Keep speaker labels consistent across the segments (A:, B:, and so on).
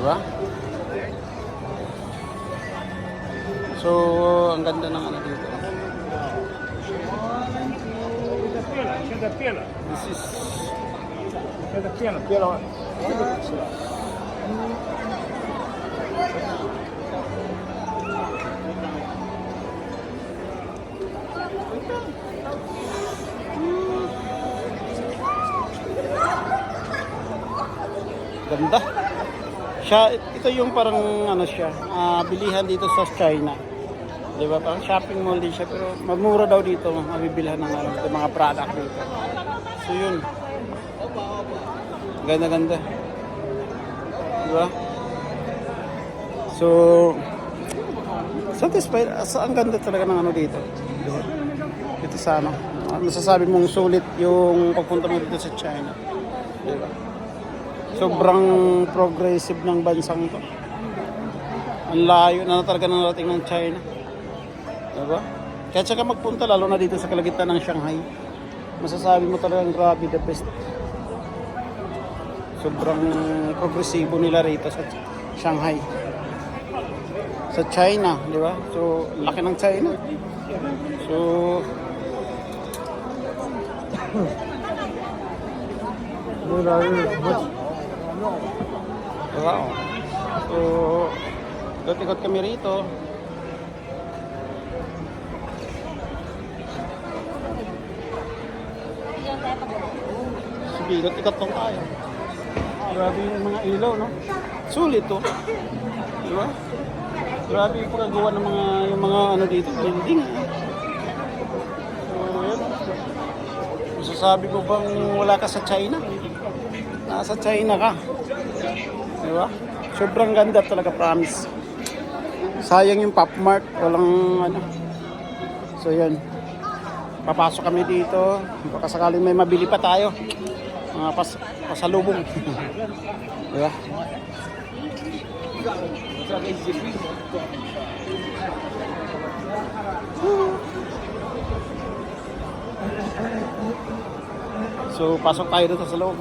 A: ba? So, ang ganda ng ano dito. This is Ganda. Siya, ito yung parang ano siya, ah, bilihan dito sa China. 'Di ba? Parang shopping mall din siya pero magmura daw dito, mabibilhan ng ano, mga product dito. So yun. Ganda ganda. 'Di ba? So satisfied sa ang ganda talaga ng ano dito. 'Di ba? Dito sa ano, ah, masasabi mong sulit yung pagpunta mo dito sa China. 'Di ba? Sobrang progressive ng bansang to. Ang layo na talaga narating ng China. Diba? Kaya saka magpunta lalo na dito sa kalagitnaan ng Shanghai. Masasabi mo talagang grabe the best. Sobrang progresibo nila rito sa Shanghai. Sa China, di ba? So, laki ng China. So, Diba? oh. So, ikot-ikot kami rito. Sige, ikot-ikot lang tayo. Grabe yung mga ilaw, no? Sulit, to. Diba? Grabe yung pagkagawa ng mga, yung mga ano dito, building. So, yan. Masasabi ko bang wala ka sa China? Nasa China ka. Di ba? Sobrang ganda talaga, promise. Sayang yung Pop Mart, walang ano. So yan. Papasok kami dito. Baka sakaling may mabili pa tayo. Mga pas pasalubong. Di ba? So pasok tayo dito sa loob.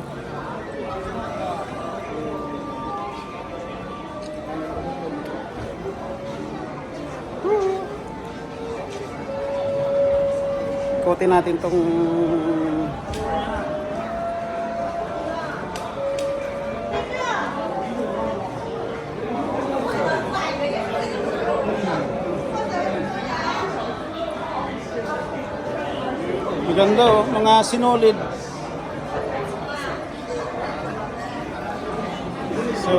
A: Ikotin natin tong Maganda oh, mga sinulid. So,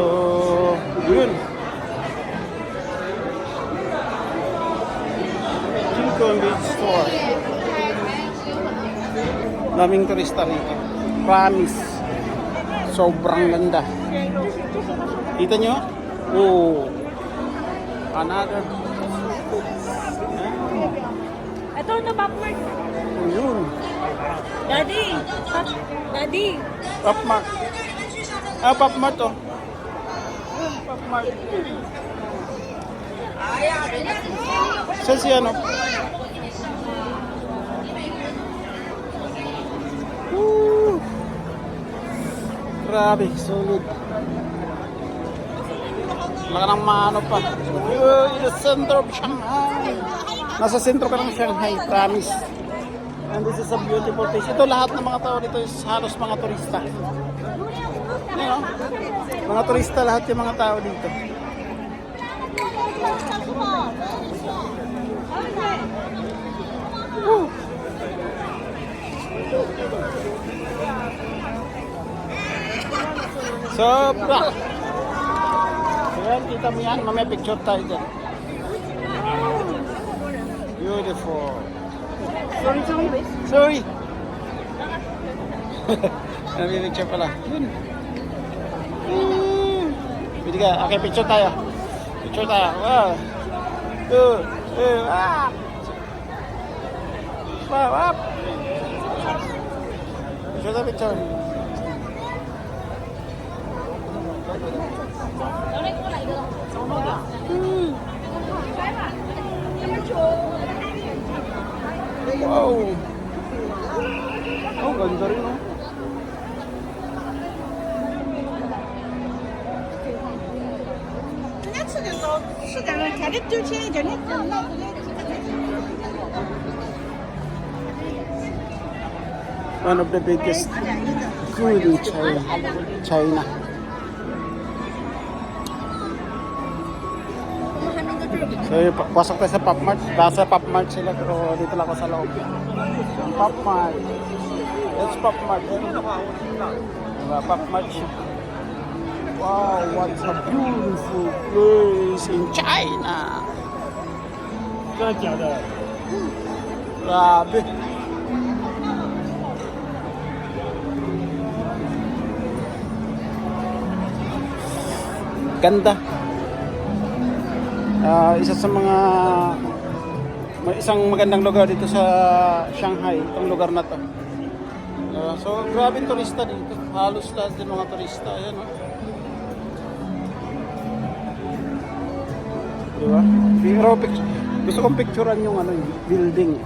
A: yun. Chico Beach Store. Daming turista rito. Promise. Sobrang ganda. Kita nyo? Oh. Another.
B: Ito, ito, Popmark.
A: Oh, yun.
B: Daddy! Pop, Daddy!
A: Pop Mart. Ah, Pop Mart oh. Yun, Pop Mart. Saan si ano? Grabe, solid. Laka ng mano pa. In the center of Shanghai. Nasa sentro ka ng Shanghai, promise. And this is a beautiful place. Ito lahat ng mga tao dito is halos mga turista. You know? Mga turista lahat yung mga tao dito. Woo! Sobra! So yan, kita mo yan. Mamaya picture tayo dyan. Beautiful.
B: Sorry, sorry.
A: Sorry. Nami-picture pala. Yun. Hmm. Pwede ka. Okay, picture tayo. Picture tayo. Wow. Two. Two. Ah. Wow. Up. Picture tayo, picture. 음. 와우.
C: 아우, 잘해요. 수장도 수장을 잘했죠. 제일
A: One of the biggest food in China. China. So, yung pasok tayo sa Pop Mart. Nasa Pop Mart sila, pero dito lang ako sa loob. Pop Mart. That's Pop Mart. Diba, Pop Mart. Wow, what a beautiful place in China. Grabe. Ganda. Ah, isa sa mga may isang magandang lugar dito sa Shanghai, itong lugar na to. Ah, so, grabe turista dito. Halos lahat din mga turista. Ayan, oh. Diba? Pero gusto kong picturean yung ano, yung building.